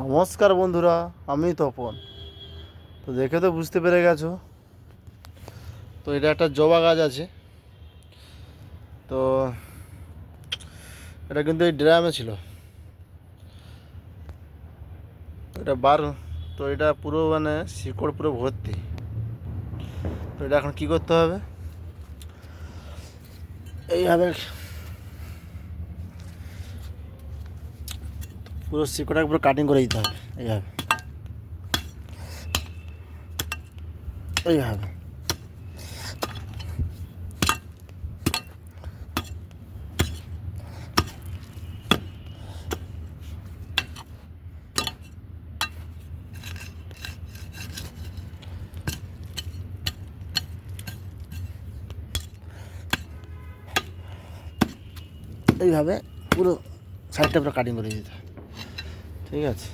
নমস্কার বন্ধুরা, আমি তপন। তো দেখে তো বুঝতে পেরে গেছো। তো এটা একটা জবা গাছ আছে। তো এটা কিন্তু এই ড্রামে ছিল। এটা বার, তো এটা পুরো মানে শিকড় পুরো ভর্তি। তো এটা এখন কি করতে হবে? এইভাবে পুরো শিকড়টাকে পুরো কাটিং করে দিতে হবে। এইভাবে এইভাবে এইভাবে পুরো সাইডটা পুরো কাটিং করে দিতে ঠিক আছে।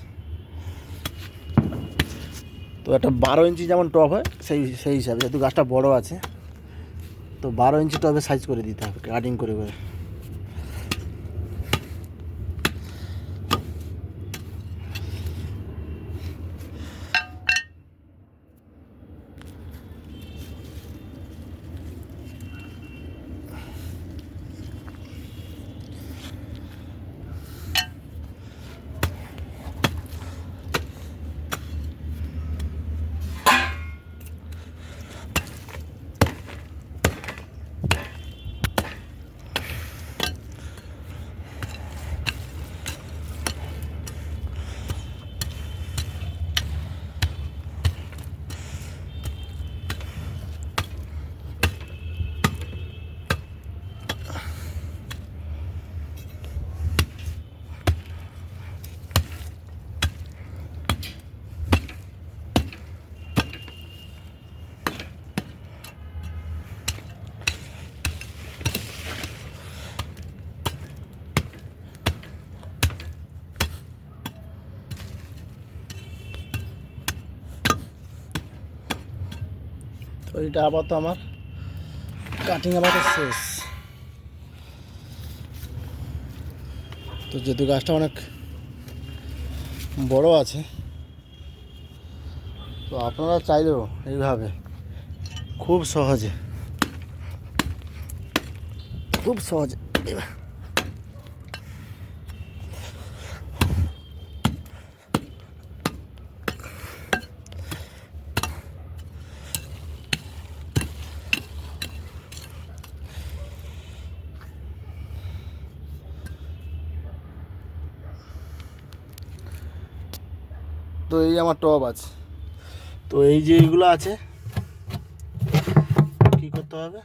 তো একটা বারো ইঞ্চি যেমন টপ হয়, সেই সেই হিসাবে, যেহেতু গাছটা বড় আছে, তো বারো ইঞ্চি টপে সাইজ করে দিতে হবে কাটিং করে করে। এটা আপাতত আমার কাটিং আপাতত শেষ। তো যেহেতু গাছটা অনেক বড় আছে, তো আপনারা চাইলেও এইভাবে খুব সহজে খুব সহজে তো এই আমার টব আছে। তো এই যে এইগুলো আছে, কি করতে হবে?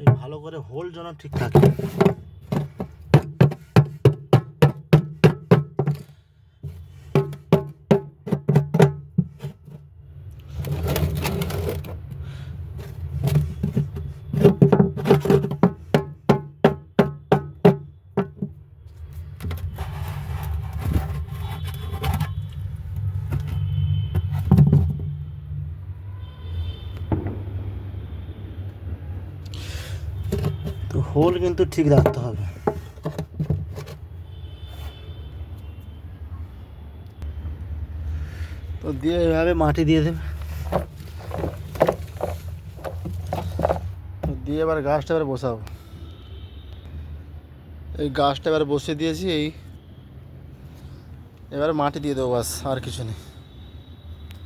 এই ভালো করে হোল যেন ঠিক থাকে। হোল কিন্তু ঠিক রাখতে হবে। তো দিয়ে এভাবে মাটি দিয়ে দেবে। দিয়ে এবার গাছটা এবার বসাবো। এই গাছটা এবার বসিয়ে দিয়েছি, এই এবার মাটি দিয়ে দেবো বাস, আর কিছু নেই।